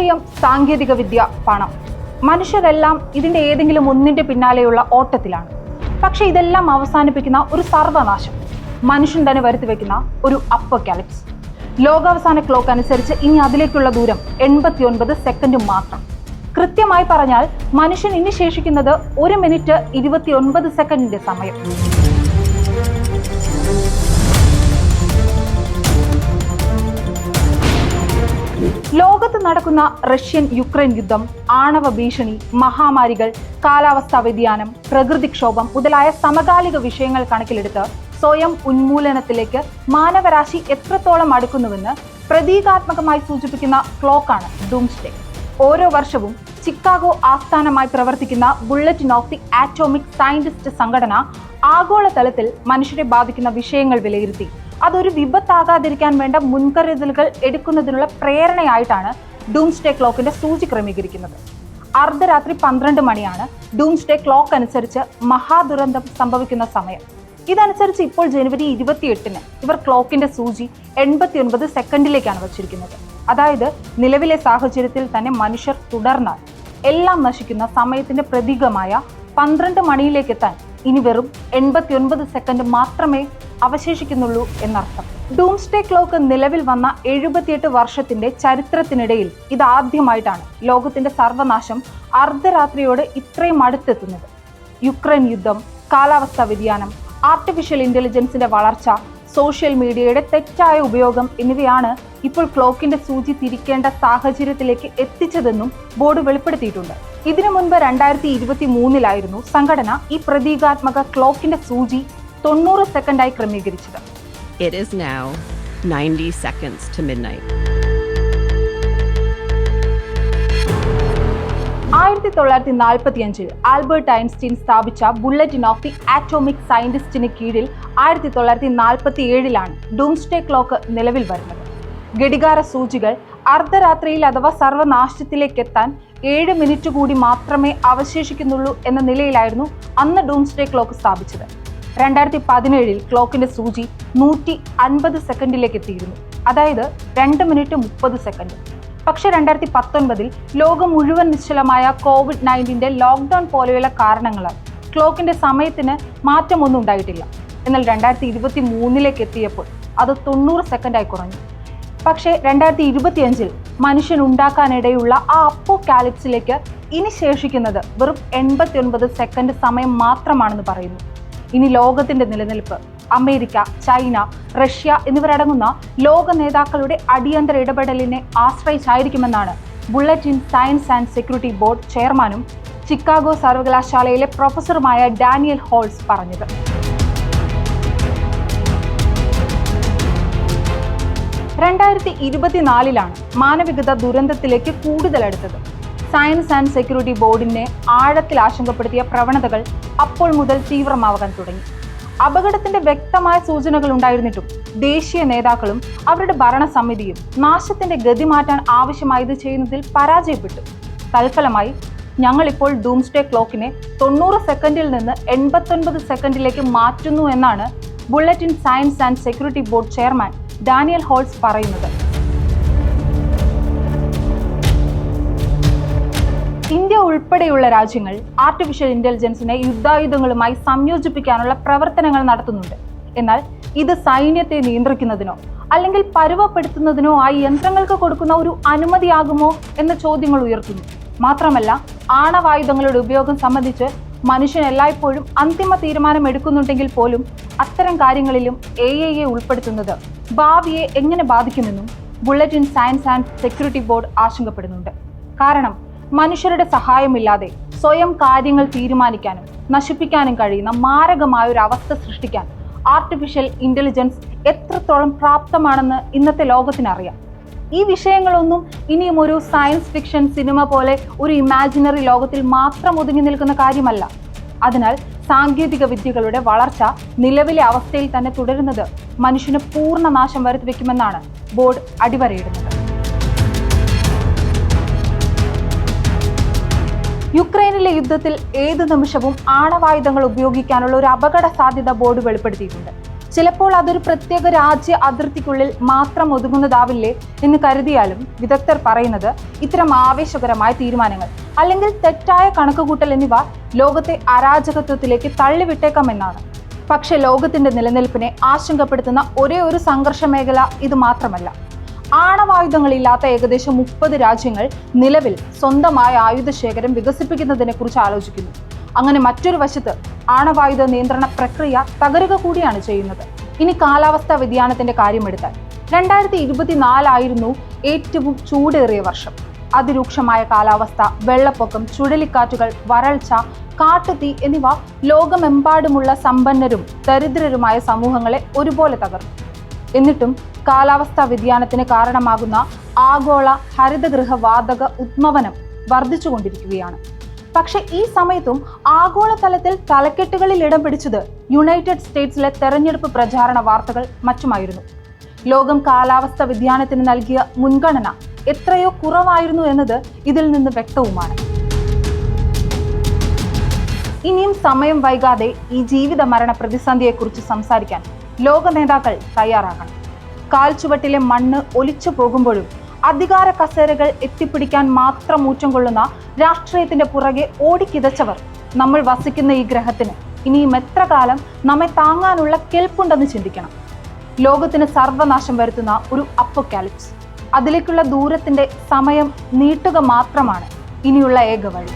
രാഷ്ട്രീയം സാങ്കേതിക വിദ്യ പണം. മനുഷ്യരെല്ലാം ഇതിന്റെ ഏതെങ്കിലും ഒന്നിന്റെ പിന്നാലെയുള്ള ഓട്ടത്തിലാണ്. പക്ഷെ ഇതെല്ലാം അവസാനിപ്പിക്കുന്ന ഒരു സർവനാശം. മനുഷ്യൻ തന്നെ വരുത്തി വെക്കുന്ന ഒരു അപ്പക്കാലിപ്സ് ലോകാവസാന ക്ലോക്ക് അനുസരിച്ച് ഇനി അതിലേക്കുള്ള ദൂരം എൺപത്തി ഒൻപത് സെക്കൻഡ് മാത്രം. കൃത്യമായി പറഞ്ഞാൽ മനുഷ്യൻ ഇനി ശേഷിക്കുന്നത് ഒരു മിനിറ്റ് ഇരുപത്തി ഒൻപത് സെക്കൻഡിന്റെ സമയം. ലോകത്ത് നടക്കുന്ന റഷ്യൻ യുക്രൈൻ യുദ്ധം ആണവ ഭീഷണി മഹാമാരികൾ കാലാവസ്ഥാ വ്യതിയാനം പ്രകൃതിക്ഷോഭം മുതലായ സമകാലിക വിഷയങ്ങൾ കണക്കിലെടുത്ത് സ്വയം ഉന്മൂലനത്തിലേക്ക് മാനവരാശി എത്രത്തോളം അടുക്കുന്നുവെന്ന് പ്രതീകാത്മകമായി സൂചിപ്പിക്കുന്ന ക്ലോക്കാണ് ഡൂംസ്ഡേ. ഓരോ വർഷവും ചിക്കാഗോ ആസ്ഥാനമായി പ്രവർത്തിക്കുന്ന bulletin of the atomic scientist സംഘടന ആഗോളതലത്തിൽ മനുഷ്യരെ ബാധിക്കുന്ന വിഷയങ്ങൾ വിലയിരുത്തി. അതൊരു വിപത്താകാതിരിക്കാൻ വേണ്ട മുൻകരുതലുകൾ എടുക്കുന്നതിനുള്ള പ്രേരണയായിട്ടാണ് ഡൂംസ്ഡേ ക്ലോക്കിന്റെ സൂചി ക്രമീകരിക്കുന്നത്. അർദ്ധരാത്രി പന്ത്രണ്ട് മണിയാണ് ഡൂംസ്ഡേ ക്ലോക്ക് അനുസരിച്ച് മഹാദുരന്തം സംഭവിക്കുന്ന സമയം. ഇതനുസരിച്ച് ഇപ്പോൾ ജനുവരി ഇരുപത്തിയെട്ടിന് ഇവർ ക്ലോക്കിന്റെ സൂചി എൺപത്തി ഒൻപത് സെക്കൻഡിലേക്കാണ് വച്ചിരിക്കുന്നത്. അതായത് നിലവിലെ സാഹചര്യത്തിൽ തന്നെ മനുഷ്യർ തുടർന്നാൽ എല്ലാം നശിക്കുന്ന സമയത്തിന്റെ പ്രതീകമായ പന്ത്രണ്ട് മണിയിലേക്ക് എത്താൻ ഇനി വെറും എൺപത്തി ഒൻപത് സെക്കൻഡ് മാത്രമേ അവശേഷിക്കുന്നുള്ളൂ എന്നർത്ഥം. ഡൂംസ്ഡേ ക്ലോക്ക് നിലവിൽ വന്ന എഴുപത്തിയെട്ട് വർഷത്തിന്റെ ചരിത്രത്തിനിടയിൽ ഇതാദ്യമായിട്ടാണ് ലോകത്തിന്റെ സർവനാശം അർദ്ധരാത്രിയോട് ഇത്രയും അടുത്തെത്തുന്നത്. യുക്രൈൻ യുദ്ധം കാലാവസ്ഥാ വ്യതിയാനം ആർട്ടിഫിഷ്യൽ ഇന്റലിജൻസിന്റെ വളർച്ച സോഷ്യൽ മീഡിയയുടെ തെറ്റായ ഉപയോഗം എന്നിവയാണ് ഇപ്പോൾ ക്ലോക്കിന്റെ സൂചി തിരിക്കേണ്ട സാഹചര്യത്തിലേക്ക് എത്തിച്ചതെന്നും ബോർഡ് വെളിപ്പെടുത്തിയിട്ടുണ്ട്. ഇതിനു മുൻപ് രണ്ടായിരത്തി ഇരുപത്തി മൂന്നിലായിരുന്നു സംഘടന ഈ പ്രതീകാത്മക ക്ലോക്കിന്റെ സൂചി തൊണ്ണൂറ് സെക്കൻഡായി ക്രമീകരിച്ചത്. It is now 90 seconds to midnight. ആയിരത്തി തൊള്ളായിരത്തി നാൽപ്പത്തി അഞ്ചിൽ ആൽബർട്ട് ഐൻസ്റ്റീൻ സ്ഥാപിച്ച ബുള്ളറ്റിൻ ഓഫ് ദി ആറ്റോമിക് സയന്റിസ്റ്റിന് കീഴിൽ ആയിരത്തി തൊള്ളായിരത്തി നാൽപ്പത്തി ഏഴിലാണ് ഡൂംസ്റ്റേ ക്ലോക്ക് നിലവിൽ വരുന്നത്. ഘടികാര സൂചികൾ അർദ്ധരാത്രിയിൽ അഥവാ സർവനാശത്തിലേക്ക് എത്താൻ ഏഴ് മിനിറ്റ് കൂടി മാത്രമേ അവശേഷിക്കുന്നുള്ളൂ എന്ന നിലയിലായിരുന്നു അന്ന് ഡൂംസ്റ്റേ ക്ലോക്ക് സ്ഥാപിച്ചത്. രണ്ടായിരത്തി പതിനേഴിൽ ക്ലോക്കിന്റെ സൂചി നൂറ്റി അൻപത് സെക്കൻഡിലേക്ക് എത്തിയിരുന്നു. അതായത് രണ്ട് മിനിറ്റ് മുപ്പത് സെക്കൻഡ്. പക്ഷെ രണ്ടായിരത്തി പത്തൊൻപതിൽ ലോകം മുഴുവൻ നിശ്ചലമായ കോവിഡ് നയന്റീന്റെ ലോക്ക്ഡൗൺ പോലെയുള്ള കാരണങ്ങളാൽ ക്ലോക്കിന്റെ സമയത്തിന് മാറ്റമൊന്നും ഉണ്ടായിട്ടില്ല. എന്നാൽ രണ്ടായിരത്തി ഇരുപത്തി മൂന്നിലേക്ക് എത്തിയപ്പോൾ അത് തൊണ്ണൂറ് സെക്കൻഡായി കുറഞ്ഞു. പക്ഷേ രണ്ടായിരത്തി ഇരുപത്തിയഞ്ചിൽ മനുഷ്യൻ ഉണ്ടാക്കാനിടയുള്ള ആ അപ്പോ കാലിപ്സിലേക്ക് ഇനി ശേഷിക്കുന്നത് വെറും എൺപത്തി ഒൻപത് സെക്കൻഡ് സമയം മാത്രമാണെന്ന് പറയുന്നു. ഇനി ലോകത്തിന്റെ നിലനിൽപ്പ്. അമേരിക്ക ചൈന റഷ്യ എന്നിവരടങ്ങുന്ന ലോക നേതാക്കളുടെ അടിയന്തര ഇടപെടലിനെ ആശ്രയിച്ചായിരിക്കുമെന്നാണ് bulletin science and security board ചെയർമാനും ചിക്കാഗോ സർവകലാശാലയിലെ പ്രൊഫസറുമായ ഡാനിയൽ ഹോൾസ് പറഞ്ഞത്. രണ്ടായിരത്തി ഇരുപത്തിനാലിലാണ് മാനവികത ദുരന്തത്തിലേക്ക് കൂടുതൽ അടുത്തത്. സയൻസ് ആൻഡ് സെക്യൂരിറ്റി ബോർഡിനെ ആഴത്തിൽ ആശങ്കപ്പെടുത്തിയ പ്രവണതകൾ അപ്പോൾ മുതൽ തീവ്രമാവാൻ തുടങ്ങി. അപകടത്തിന്റെ വ്യക്തമായ സൂചനകൾ ഉണ്ടായിരുന്നിട്ടും ദേശീയ നേതാക്കളും അവരുടെ ഭരണസമിതിയും നാശത്തിന്റെ ഗതി മാറ്റാൻ ആവശ്യമായത് ചെയ്യുന്നതിൽ പരാജയപ്പെട്ടു. തൽഫലമായി ഞങ്ങളിപ്പോൾ ഡൂംസ്ഡേ ക്ലോക്കിനെ തൊണ്ണൂറ് സെക്കൻഡിൽ നിന്ന് എൺപത്തൊൻപത് സെക്കൻഡിലേക്ക് മാറ്റുന്നു എന്നാണ് bulletin science and security board chairman Daniel Holz പറയുന്നത്. ഇന്ത്യ ഉൾപ്പെടെയുള്ള രാജ്യങ്ങൾ ആർട്ടിഫിഷ്യൽ ഇന്റലിജൻസിനെ യുദ്ധായുധങ്ങളുമായി സംയോജിപ്പിക്കാനുള്ള പ്രവർത്തനങ്ങൾ നടത്തുന്നുണ്ട്. എന്നാൽ ഇത് സൈന്യത്തെ നിയന്ത്രിക്കുന്നതിനോ അല്ലെങ്കിൽ പരുവപ്പെടുത്തുന്നതിനോ ആയി യന്ത്രങ്ങൾക്ക് കൊടുക്കുന്ന ഒരു അനുമതിയാകുമോ എന്ന ചോദ്യങ്ങൾ ഉയർത്തുന്നു. മാത്രമല്ല ആണവായുധങ്ങളുടെ ഉപയോഗം സംബന്ധിച്ച് മനുഷ്യൻ എല്ലായ്പ്പോഴും അന്തിമ തീരുമാനം എടുക്കുന്നുണ്ടെങ്കിൽ പോലും അത്തരം കാര്യങ്ങളിലും എ ഐയെ ഉൾപ്പെടുത്തുന്നത് ഭാവിയെ എങ്ങനെ ബാധിക്കുമെന്നും bulletin science and security board ആശങ്കപ്പെടുന്നുണ്ട്. കാരണം മനുഷ്യരുടെ സഹായമില്ലാതെ സ്വയം കാര്യങ്ങൾ തീരുമാനിക്കാനും നശിപ്പിക്കാനും കഴിയുന്ന മാരകമായ ഒരു അവസ്ഥ സൃഷ്ടിക്കാൻ ആർട്ടിഫിഷ്യൽ ഇന്റലിജൻസ് എത്രത്തോളം പ്രാപ്തമാണെന്ന് ഇന്നത്തെ ലോകത്തിനറിയാം. ഈ വിഷയങ്ങളൊന്നും ഇനിയും ഒരു സയൻസ് ഫിക്ഷൻ സിനിമ പോലെ ഒരു ഇമാജിനറി ലോകത്തിൽ മാത്രം ഒതുങ്ങി നിൽക്കുന്ന കാര്യമല്ല. അതിനാൽ സാങ്കേതിക വിദ്യകളുടെ വളർച്ച നിലവിലെ അവസ്ഥയിൽ തന്നെ തുടരുന്നത് മനുഷ്യന് പൂർണ നാശം വരുത്തി വെക്കുമെന്നാണ് ബോർഡ് അടിവരയിടുന്നത്. യുക്രൈനിലെ യുദ്ധത്തിൽ ഏത് നിമിഷവും ആണവായുധങ്ങൾ ഉപയോഗിക്കാനുള്ള ഒരു അപകട സാധ്യത ബോർഡ് വെളിപ്പെടുത്തിയിട്ടുണ്ട്. ചിലപ്പോൾ അതൊരു പ്രത്യേക രാജ്യ അതിർത്തിക്കുള്ളിൽ മാത്രം ഒതുങ്ങുന്നതാവില്ലേ എന്ന് കരുതിയാലും വിദഗ്ധർ പറയുന്നത് ഇത്തരം ആവേശകരമായ തീരുമാനങ്ങൾ അല്ലെങ്കിൽ തെറ്റായ കണക്കുകൂട്ടൽ എന്നിവ ലോകത്തെ അരാജകത്വത്തിലേക്ക് തള്ളിവിട്ടേക്കാമെന്നാണ്. പക്ഷേ ലോകത്തിന്റെ നിലനിൽപ്പിനെ ആശങ്കപ്പെടുത്തുന്ന ഒരേ ഒരു സംഘർഷ മേഖല ഇത് മാത്രമല്ല. ആണവായുധങ്ങളില്ലാത്ത ഏകദേശം മുപ്പത് രാജ്യങ്ങൾ നിലവിൽ സ്വന്തമായ ആയുധശേഖരം വികസിപ്പിക്കുന്നതിനെ കുറിച്ച് ആലോചിക്കുന്നു. അങ്ങനെ മറ്റൊരു വശത്ത് ആണവായുധ നിയന്ത്രണ പ്രക്രിയ തകരുക കൂടിയാണ് ചെയ്യുന്നത്. ഇനി കാലാവസ്ഥാ വ്യതിയാനത്തിന്റെ കാര്യമെടുത്താൽ രണ്ടായിരത്തി ഇരുപത്തിനാലായിരുന്നു ഏറ്റവും ചൂടേറിയ വർഷം. അതിരൂക്ഷമായ കാലാവസ്ഥ വെള്ളപ്പൊക്കം ചുഴലിക്കാറ്റുകൾ വരൾച്ച കാട്ടുതീ എന്നിവ ലോകമെമ്പാടുമുള്ള സമ്പന്നരും ദരിദ്രരുമായ സമൂഹങ്ങളെ ഒരുപോലെ തകർന്നു. എന്നിട്ടും കാലാവസ്ഥാ വ്യതിയാനത്തിന് കാരണമാകുന്ന ആഗോള ഹരിതഗൃഹ വാതക ഉദ്മവനം വർദ്ധിച്ചുകൊണ്ടിരിക്കുകയാണ്. പക്ഷേ ഈ സമയത്തും ആഗോളതലത്തിൽ തലക്കെട്ടുകളിൽ ഇടം പിടിച്ചത് യുണൈറ്റഡ് സ്റ്റേറ്റ്സിലെ തെരഞ്ഞെടുപ്പ് പ്രചാരണ വാർത്തകൾ മറ്റുമായിരുന്നു. ലോകം കാലാവസ്ഥ വ്യതിയാനത്തിന് നൽകിയ മുൻഗണന എത്രയോ കുറവായിരുന്നു എന്നത് ഇതിൽ നിന്ന് വ്യക്തവുമാണ്. ഇനിയും സമയം വൈകാതെ ഈ ജീവിത മരണ പ്രതിസന്ധിയെക്കുറിച്ച് സംസാരിക്കാൻ ലോക നേതാക്കൾ തയ്യാറാകണം. കാൽച്ചുവട്ടിലെ മണ്ണ് ഒലിച്ചു പോകുമ്പോഴും അധികാര കസേരകൾ എത്തിപ്പിടിക്കാൻ മാത്രം ഊറ്റം കൊള്ളുന്ന രാഷ്ട്രീയത്തിന്റെ പുറകെ ഓടിക്കിതച്ചവർ നമ്മൾ വസിക്കുന്ന ഈ ഗ്രഹത്തിന് ഇനിയും എത്ര കാലം നമ്മെ താങ്ങാനുള്ള കെൽപ്പുണ്ടെന്ന് ചിന്തിക്കണം. ലോകത്തിന് സർവനാശം വരുത്തുന്ന ഒരു അപ്പൊക്കാലിപ്സ്. അതിലേക്കുള്ള ദൂരത്തിന്റെ സമയം നീട്ടുക മാത്രമാണ് ഇനിയുള്ള ഏക വഴി.